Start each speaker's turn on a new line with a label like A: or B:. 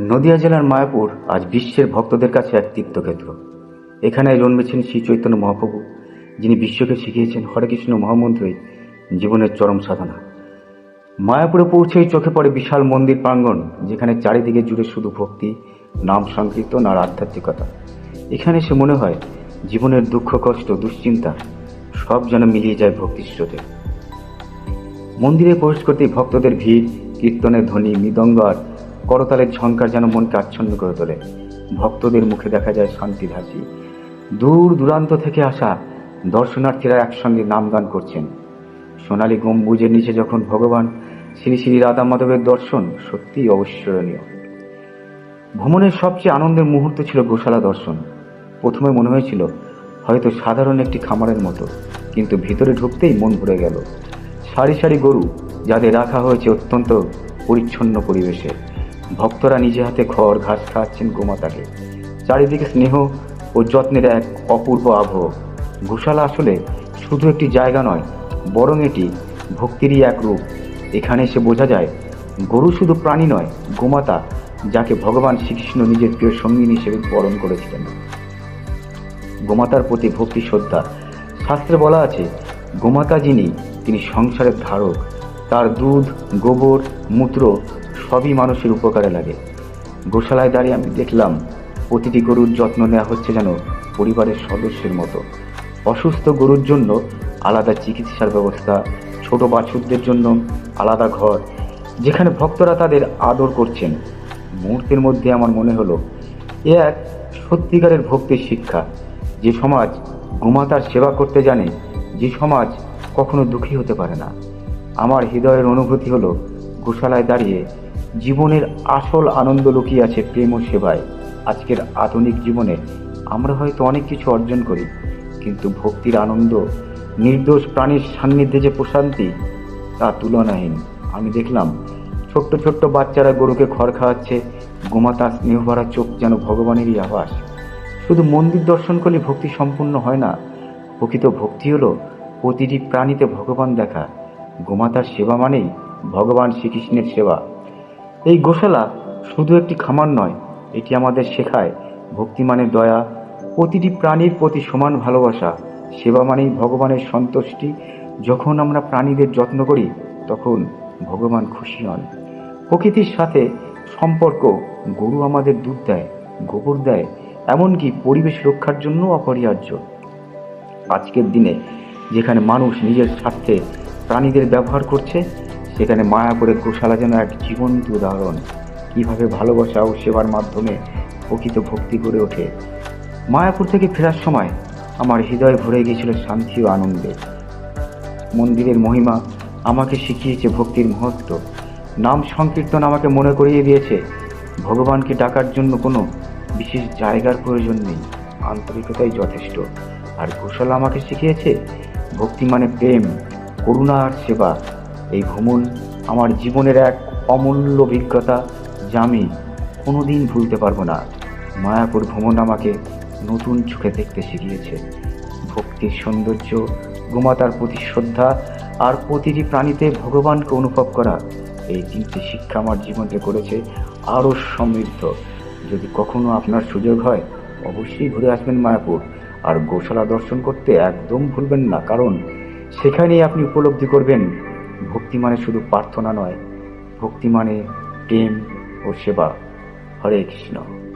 A: নদিয়া জেলার মায়াপুর আজ বিশ্বের ভক্তদের কাছে এক তীর্থক্ষেত্র। এখানে জন্মেছেন শ্রী চৈতন্য মহাপ্রভু, যিনি বিশ্বকে শিখিয়েছেন হরে কৃষ্ণ জীবনের চরম সাধনা। মায়াপুরে পৌঁছেই চোখে পড়ে বিশাল মন্দির প্রাঙ্গণ, যেখানে চারিদিকে জুড়ে শুধু ভক্তি, নাম সংকীর্তন আর আধ্যাত্মিকতা। এখানে সে মনে হয়, জীবনের দুঃখ, কষ্ট, দুশ্চিন্তা সব যেন মিলিয়ে যায় ভক্তির স্রোতে। মন্দিরে প্রবেশ করতেই ভক্তদের ভিড়, কীর্তনের ধ্বনি, মৃদঙ্গ আর করতালের ঝঙ্কার যেন মনকে আচ্ছন্ন করে তোলে। ভক্তদের মুখে দেখা যায় শান্তির হাসি দূর দূরান্ত থেকে আসা দর্শনার্থীরা একসঙ্গে নামগান করছেন। সোনালী গম্বুজের নিচে যখন ভগবান শ্রী শ্রী রাধা মাধবের দর্শন, সত্যিই অবিস্মরণীয়। ভ্রমণের সবচেয়ে আনন্দের মুহূর্ত ছিল গোশালা দর্শন। প্রথমে মনে হয়েছিল, হয়তো সাধারণ একটি খামারের মতো, কিন্তু ভিতরে ঢুকতেই মন ভরে গেল। সারি সারি গরু, যাদের রাখা হয়েছে অত্যন্ত পরিচ্ছন্ন পরিবেশে। ভক্তরা নিজে হাতে খড় ঘাস খাওয়াচ্ছেন গোমাতাকে। চারিদিকে স্নেহ ও যত্নের এক অপূর্ব আবহ। ঘোষালা আসলে শুধু একটি জায়গা নয়, বরং এটি ভক্তিরই এক রূপ। এখানে এসে বোঝা যায়, গরু শুধু প্রাণী নয়, গোমাতা, যাকে ভগবান শ্রীকৃষ্ণ নিজের প্রিয় সঙ্গিনী হিসেবে বরণ করেছিলেন। গোমাতার প্রতি ভক্তি, শ্রদ্ধা। শাস্ত্রে বলা আছে, গোমাতা যিনি, তিনি সংসারের ধারক। তার দুধ, গোবর, মূত্র সবই মানুষের উপকারে লাগে। গোশালায় দাঁড়িয়ে আমি দেখলাম, প্রতিটি গরুর যত্ন নেওয়া হচ্ছে যেন পরিবারের সদস্যের মতো। অসুস্থ গরুর জন্য আলাদা চিকিৎসার ব্যবস্থা, ছোট বাছুরদের জন্য আলাদা ঘর, যেখানে ভক্তরা তাদের আদর করছেন। মুহূর্তের মধ্যে আমার মনে হলো, এ এক সত্যিকারের ভক্তির শিক্ষা। যে সমাজ গোমাতার সেবা করতে জানে, যে সমাজ কখনো দুঃখী হতে পারে না। আমার হৃদয়ের অনুভূতি হলো গোশালায় দাঁড়িয়ে জীবনের আসল আনন্দ লুকিয়ে আছে প্রেম ও সেবায়। আজকের আধুনিক জীবনে আমরা হয়তো অনেক কিছু অর্জন করি, কিন্তু ভক্তির আনন্দ, নির্দোষ প্রাণীর সান্নিধ্যে যে প্রশান্তি, তা তুলনাহীন। আমি দেখলাম ছোট্ট ছোট্ট বাচ্চারা গরুকে খড় খাওয়াচ্ছে গোমাতার স্নেহভরা চোখ যেন ভগবানেরই আভাস। শুধু মন্দির দর্শন করলে ভক্তি সম্পূর্ণ হয় না, প্রকৃত ভক্তি হলো প্রতিটি প্রাণীতে ভগবান দেখা। গোমাতার সেবা মানেই ভগবান শ্রীকৃষ্ণের সেবা। এই গোশালা শুধু একটি খামার নয়, এটি আমাদের শেখায় ভক্তি মানে দয়া, প্রতিটি প্রাণীর প্রতি সমান ভালোবাসা। সেবা মানেই ভগবানের সন্তুষ্টি। যখন আমরা প্রাণীদের যত্ন করি, তখন ভগবান খুশি হন। প্রকৃতির সাথে সম্পর্ক গরু আমাদের দুধ দেয়, গোবর দেয়, এমনকি পরিবেশ রক্ষার জন্য অপরিহার্য। আজকের দিনে যেখানে মানুষ নিজের স্বার্থে প্রাণীদের ব্যবহার করছে, সেখানে মায়াপুরে গোশালা যেন এক জীবন্ত উদাহরণ। কীভাবে ভালোবাসা ও সেবার মাধ্যমে প্রকৃত ভক্তি গড়ে ওঠে। মায়াপুর থেকে ফেরার সময় আমার হৃদয় ভরে গিয়েছিল শান্তি ও আনন্দে। মন্দিরের মহিমা আমাকে শিখিয়েছে ভক্তির মহত্ব। নাম সংকীর্তন আমাকে মনে করিয়ে দিয়েছে, ভগবানকে ডাকার জন্য কোনো বিশেষ জায়গার প্রয়োজন নেই, আন্তরিকতাই যথেষ্ট। আর কুশল আমাকে শিখিয়েছে, ভক্তি মানে প্রেম। করুণা আর সেবা, এই ভ্রমণ আমার জীবনের এক অমূল্য অভিজ্ঞতা যা আমি কোনোদিন ভুলতে পারব না। মায়াপুর ভ্রমণ আমাকে নতুন চোখে দেখতে শিখিয়েছে। ভক্তির সৌন্দর্য, গোমাতার প্রতি শ্রদ্ধা আর প্রতিটি প্রাণীতে ভগবানকে অনুভব করা, এই তিনটি শিক্ষা আমার জীবনকে করেছে আরও সমৃদ্ধ। যদি কখনো আপনার সুযোগ হয়, অবশ্যই ঘুরে আসবেন মায়াপুর। আর গোশালা দর্শন করতে একদম ভুলবেন না, কারণ সেখানেই আপনি উপলব্ধি করবেন, ভক্তি মানে শুধু প্রার্থনা নয়, ভক্তি মানে প্রেম ও সেবা। হরে কৃষ্ণ।